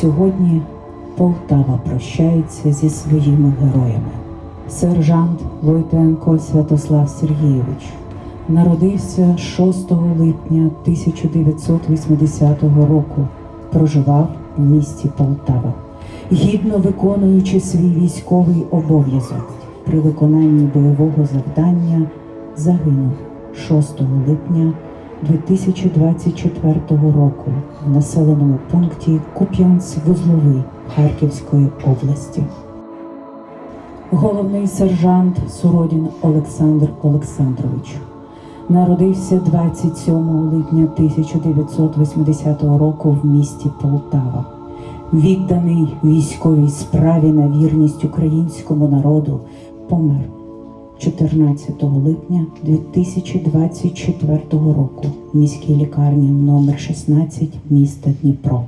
Сьогодні Полтава прощається зі своїми героями. Сержант Войтенко Святослав Сергійович народився 6 липня 1980 року. Проживав у місті Полтава, гідно виконуючи свій військовий обов'язок. При виконанні бойового завдання загинув 6 липня 2024 року в населеному пункті Куп'янськ-Вузловий Харківської області. Головний сержант Суродін Олександр Олександрович народився 27 липня 1980 року в місті Полтава. Відданий військовій справі на вірність українському народу, помер 14 липня 2024 року в міській лікарні номер 16 міста Дніпро.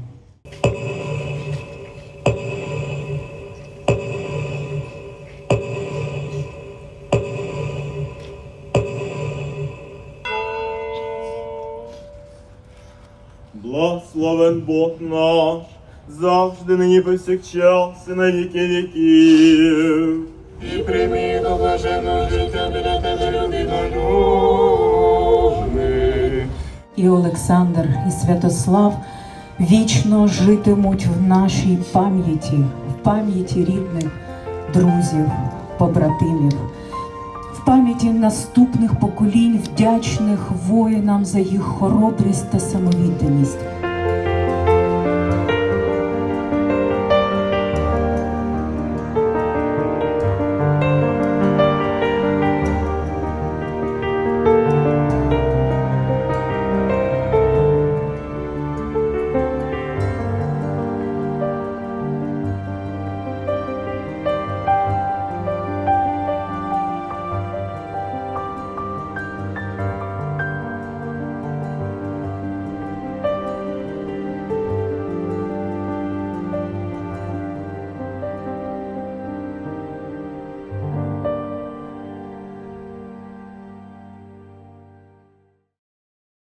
Благословен Бог наш, завжди нині повсякчас і на віки віків. І прийми до блаженного життя біля тебе людина любить. і Олександр, і Святослав вічно житимуть в нашій пам'яті, в пам'яті рідних, друзів, побратимів, в пам'яті наступних поколінь, вдячних воїнам за їх хоробрість та самовідданість.